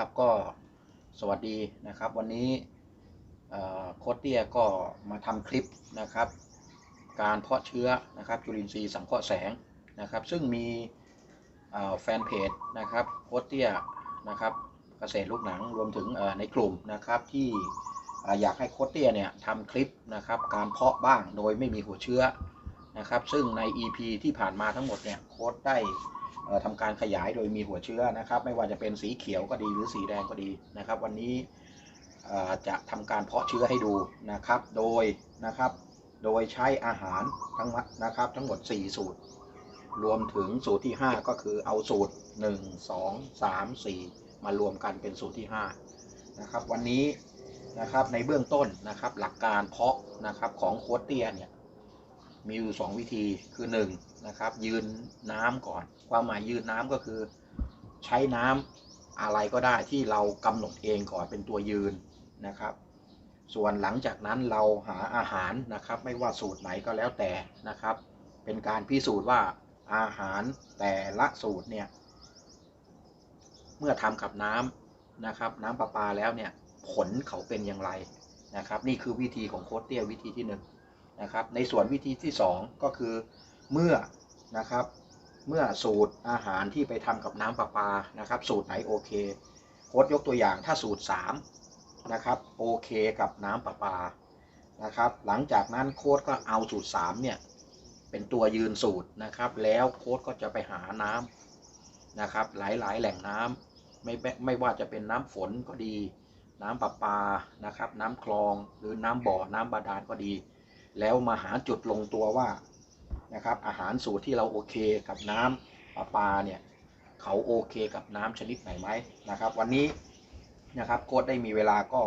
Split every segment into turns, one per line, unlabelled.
ครับก็สวัสดีนะครับ วันนี้โค้ดเตียก็มาทำคลิปนะครับ การเพาะเชื้อนะครับจุลินทรีย์สังเคราะห์แสงนะครับ ซึ่งมีแฟนเพจนะครับโค้ดเตียนะครับเกษตรลูกหนังรวมถึงในกลุ่มนะครับที่อยากให้โค้ดเตียเนี่ยทำคลิปนะครับการเพาะบ้างโดยไม่มีหัวเชื้อนะครับ ซึ่งใน EP ที่ผ่านมาทั้งหมดเนี่ยโค้ดได้ ทำการขยายโดยมีหัวเชื้อนะครับ ไม่ว่าจะเป็นสีเขียวก็ดีหรือสีแดงก็ดีนะครับ วันนี้จะทำการเพาะเชื้อให้ดูนะครับ โดยนะครับโดยใช้อาหารทั้งหมดนะครับ ทั้งหมด 4 สูตร รวมถึงสูตรที่ 5 ก็คือเอาสูตร 1 2 3 4 มารวมกันเป็นสูตรที่5นะครับวันนี้นะครับในเบื้องต้นนะครับหลักการเพาะนะครับของโค้ดเตียเนี่ย มีอยู่สองวิธีคือหนึ่งนะครับยืนน้ำก่อน ความหมายยืนน้ำก็คือ ใช้น้ำอะไรก็ได้ที่เรากำหนดเองก่อนเป็นตัวยืนนะครับ ส่วนหลังจากนั้นเราหาอาหารนะครับ ไม่ว่าสูตรไหนก็แล้วแต่นะครับ เป็นการพิสูจน์ว่าอาหารแต่ละสูตรเนี่ยเมื่อทำกับน้ำนะครับน้ำประปาแล้วเนี่ยผลเขาเป็นอย่างไรนะครับ นี่คือวิธีของโค้ดเตี้ยวิธีที่หนึ่ง นะครับ ในส่วนวิธีที่ 2 ก็คือเมื่อนะครับเมื่อสูตรอาหารที่ไปทำกับน้ำประปานะครับ สูตรไหนโอเคโค้ดยกตัวอย่างถ้าสูตร3นะครับโอเคกับน้ำประปานะครับ หลังจากนั้นโค้ดก็เอาสูตร3เนี่ยเป็นตัวยืนสูตรนะครับ แล้วโค้ดก็จะไปหาน้ำนะครับ หลายๆ แหล่งน้ำไม่ไม่ไม่ว่าจะเป็นน้ำฝนก็ดี น้ำประปานะครับ น้ำคลองหรือน้ำบ่อน้ำบาดาลก็ดี แล้วมาหาจุดลงตัวว่านะครับอาหารสูตรที่เราโอเคกับน้ำประปลาเนี่ยเขาโอเคกับน้ำชนิดไหนไหมนะครับ วันนี้นะครับโค้ดได้มีเวลาก็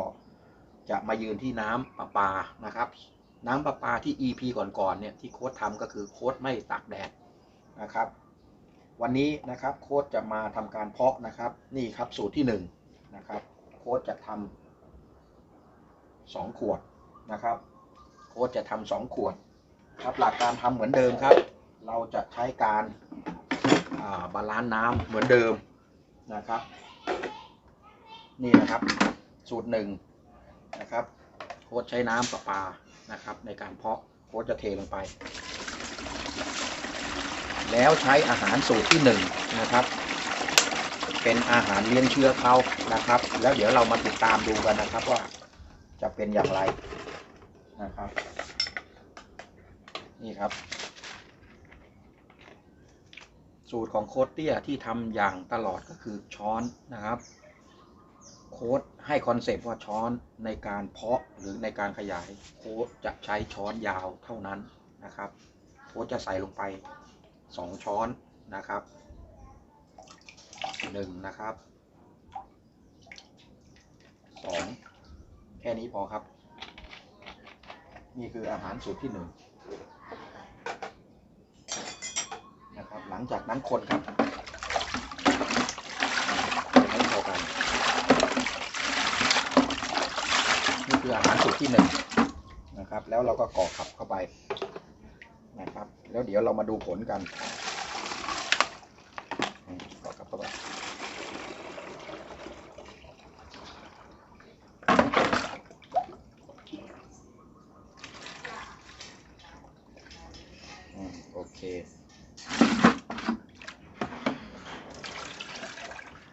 จะมายืนที่น้ำประปลานะครับ น้ำประปลาที่ EP ก่อนๆเนี่ยที่โค้ดทำก็คือโค้ดไม่ตากแดดนะครับ วันนี้นะครับโค้ดจะมาทำการเพาะนะครับนี่ครับสูตรที่1นะครับโค้ดจะทำสองขวดนะครับ โค้ดจะทำสองขวด ครับหลักการทำเหมือนเดิมครับ เราจะใช้การาบาลานซ์น้ำเหมือนเดิมนะครับ นี่นะครับ สูตรหนึ่งนะครับ โค้ดใช้น้ำประปานะครับ ในการเพาะโค้ดจะเทลงไป แล้วใช้อาหารสูตรที่หนึ่งนะครับเป็นอาหารเลี้ยงเชื้อเขานะครับ แล้วเดี๋ยวเรามาติดตามดูกันนะครับว่าจะเป็นอย่างไร นะครับ นี่ครับ สูตรของโค้ดเตี้ยที่ทำอย่างตลอดก็คือช้อนนะครับ โค้ดให้คอนเซปต์ว่าช้อนในการเพาะหรือในการขยาย โค้ดจะใช้ช้อนยาวเท่านั้นนะครับ โค้ดจะใส่ลงไป 2 ช้อนนะครับหนึ่งนะครับสองแค่นี้พอครับ นี่คืออาหารสูตรที่หนึ่งนะครับ หลังจากนั้นคนครับให้เข้ากันนี่คืออาหารสูตรที่หนึ่งนะครับ แล้วเราก็กรอกขับเข้าไปนะครับ แล้วเดี๋ยวเรามาดูผลกันอืมกรอกขับเข้าไป อืมโอเค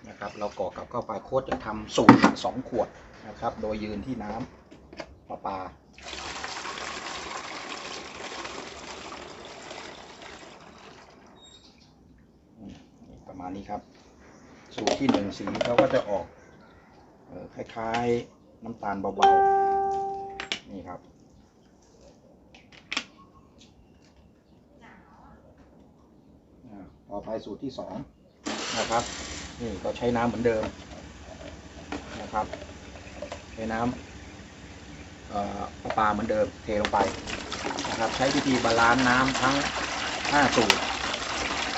นะครับ เรากรอกกลับเข้าไปโค้ดจะทำสูตรสองขวดนะครับ โดยยืนที่น้ำประปาประมาณนี้ครับ สูตรที่หนึ่งสีเขาก็จะออกออคล้ายๆน้ำตาลเบาๆ นี่ครับต่อไปสูตรที่สองนะครับ นี่ก็ใช้น้ำเหมือนเดิม นะครับใช้น้ำเอ่อประปาเหมือนเดิมเทลงไปนะครับใช้วิธีบาลานซ์น้ำทั้ง 5 สูตร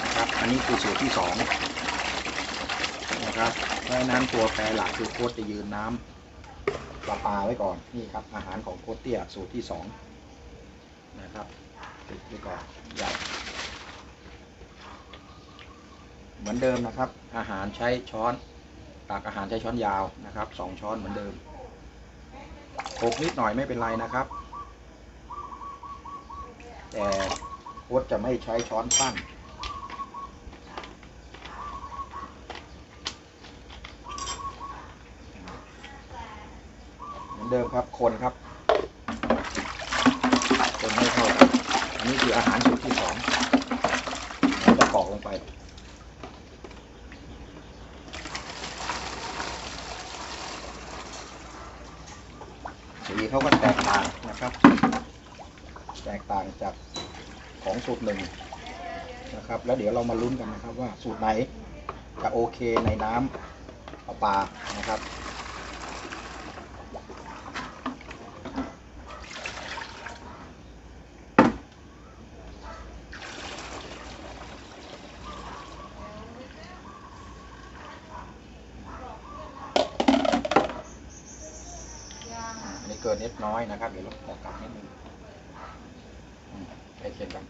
นะครับอันนี้คือสูตรที่สองนะครับเพราะนั้นตัวแปรหลักคือโคตรจะยืนน้ำประปาไว้ก่อนนี่ครับอาหารของโคตรเตี้ยสูตรที่สองนะครับติดไว้ก่อนยัดเหมือนเดิมนะครับ อาหารใช้ช้อน ตักอาหารใช้ช้อนยาวนะครับสองช้อนเหมือนเดิมโขกนิดหน่อยไม่เป็นไรนะครับ แต่โค้ดจะไม่ใช้ช้อนสั้นเหมือนเดิมครับคนครับคนให้เข้ากันอันนี้คืออาหารสูตรที่สองจะกรอกลงไป เขาก็แตกต่างนะครับ แตกต่างจากของสูตรหนึ่งนะครับ แล้วเดี๋ยวเรามาลุ้นกันนะครับว่าสูตรไหนจะโอเคในน้ำปลานะครับ เล็กน้อยนะครับ เดี๋ยวเราขอกลับนิดนึงไปเคียนกัน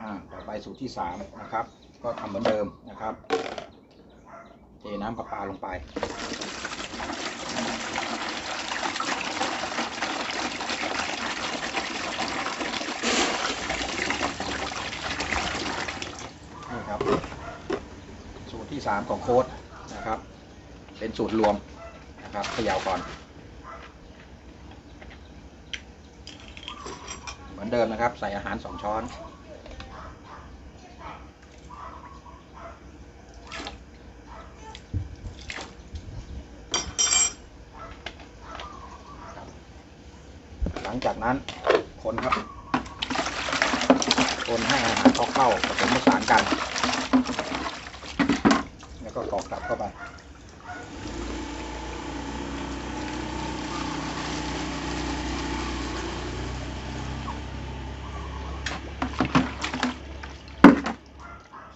อ่าต่อไปสูตรที่สามนะครับ ก็ทำเหมือนเดิมนะครับ เทน้ำประปาลงไป สามของโค้ดนะครับ เป็นสูตรรวมนะครับเขย่าก่อน เหมือนเดิมนะครับ ใส่อาหารสองช้อน หลังจากนั้นคนครับ คนให้อาหารเขาเข้าผสมผสานกัน ก็กรอกกลับเข้าไป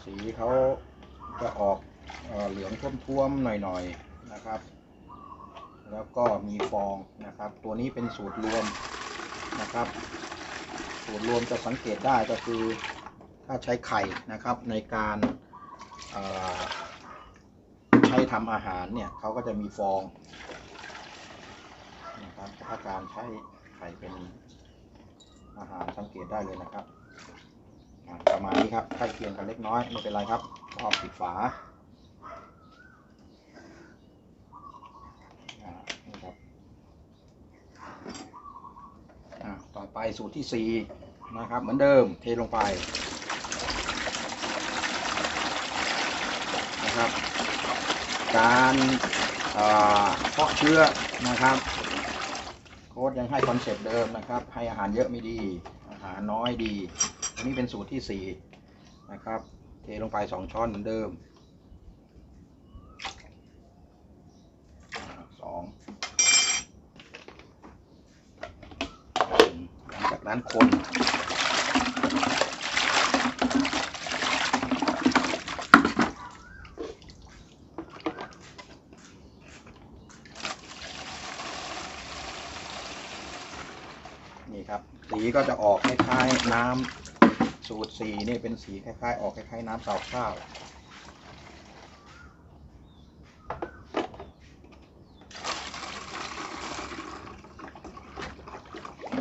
สีเขาจะออกเอเหลืองท่วมๆหน่อยๆนะครับ แล้วก็มีฟองนะครับ ตัวนี้เป็นสูตรรวมนะครับ สูตรรวมจะสังเกตได้ก็คือถ้าใช้ไข่นะครับในการ ใช้ทำอาหารเนี่ยเขาก็จะมีฟองนะครับถ้าการใช้ไข่เป็นอาหารสังเกตได้เลยนะครับประมาณนี้ครับใกล้เคียงกันเล็กน้อยไม่เป็นไรครับก็เอาปิดฝาอ่านี่ครับอ่าต่อไปสูตรที่สี่นะครับ เหมือนเดิมเทลงไปนะครับ การเพาะเชื้อนะครับ โค้ดยังให้คอนเซ็ปต์เดิมนะครับ ให้อาหารเยอะไม่ดี อาหารน้อยดีอันนี้เป็นสูตรที่สี่นะครับ เทลงไปสองช้อนเหมือนเดิมอ่าสองหลังจากนั้นคนครับ สี ก็จะออกคล้ายๆน้ำสูตรสีนี่เป็นสีคล้ายๆ ออกคล้ายๆ น้ำเสาข้าว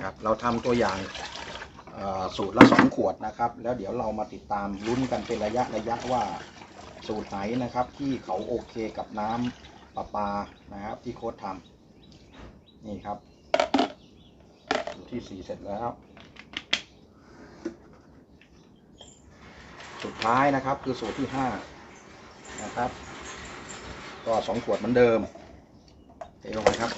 ครับเราทำตัวอย่างสูตรละสองขวดนะครับ แล้วเดี๋ยวเรามาติดตามลุ้นกันเป็นระยะระยะว่าสูตรไหนนะครับ ที่เขาโอเคกับน้ำประปานะครับที่โค้ดทำนี่ครับ ที่สี่เสร็จแล้ว สุดท้ายนะครับคือสูตรที่ห้านะครับ ก็สองขวดเหมือนเดิมเทลงไปครับ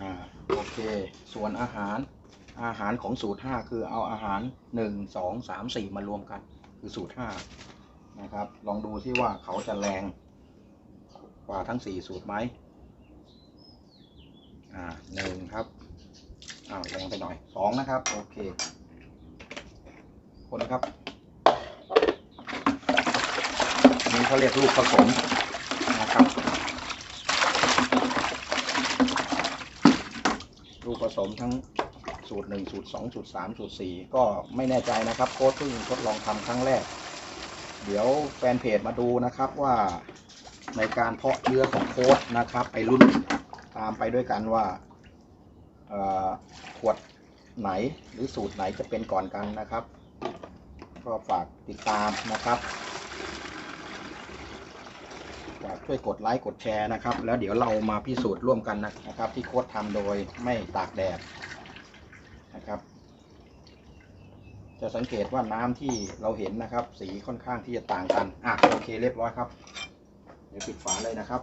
อโอเคส่วนอาหารอาหารของสูตร 5 คือเอาอาหาร 1 2 3 4 มารวมกัน คือสูตร5นะครับ ลองดูที่ว่าเขาจะแรงกว่าทั้ง4สูตรไหมอ่าหนึ่งครับอ้าวแรงไปหน่อยสองนะครับ โอเค คนครับนี้เขาเรียกลูกผสมนะครับ ลูกผสมทั้ง สูตร 1 สูตร 2 สูตร 3 สูตร 4 ก็ไม่แน่ใจนะครับโค้ดเพิ่งทดลองทำครั้งแรก เดี๋ยวแฟนเพจมาดูนะครับว่าในการเพาะเชื้อของโค้ดนะครับ ไปรุ่นตามไปด้วยกันว่าขวดไหนหรือสูตรไหนจะเป็นก่อนกันนะครับ ก็ฝากติดตามนะครับฝากช่วยกดไลค์กดแชร์นะครับ แล้วเดี๋ยวเรามาพิสูจน์ร่วมกันนะครับ ที่โค้ดทำโดยไม่ตากแดด นะครับ จะสังเกตว่าน้ำที่เราเห็นนะครับ สีค่อนข้างที่จะต่างกันอะโอเคเรียบร้อยครับ เดี๋ยวปิดฝาเลยนะครับ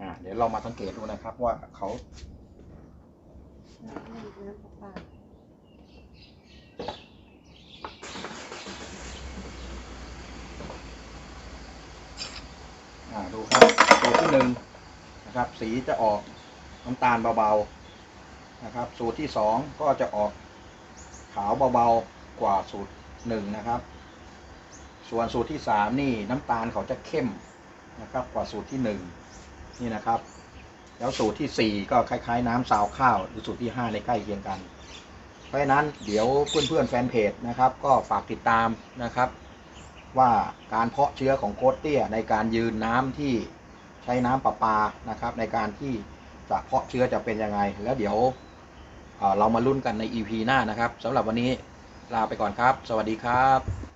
อะเดี๋ยวเรามาสังเกตดูนะครับว่าเขาอ่าดูครับสูตรที่หนึ่งนะครับ สีจะออก น้ำตาลเบาๆนะครับ สูตรที่สองก็จะออกขาวเบาๆกว่าสูตรหนึ่งนะครับ ส่วนสูตรที่สามนี่น้ำตาลเขาจะเข้มนะครับ กว่าสูตรที่หนึ่งนี่นะครับ แล้วสูตรที่สี่ก็คล้ายๆ น้ำซาวข้าวหรือสูตรที่ห้าในใกล้เคียงกัน เพราะฉะนั้นเดี๋ยวเพื่อนๆแฟนเพจนะครับ ก็ฝากติดตามนะครับว่าการเพาะเชื้อของโคตเตี้ยในการยืนน้ำที่ใช้น้ำประปานะครับ ในการที่ จะเพาะเชื้อจะเป็นยังไง แล้วเดี๋ยวเอ่อเรามาลุ้นกันใน EP หน้านะครับสำหรับวันนี้ลาไปก่อนครับ สวัสดีครับ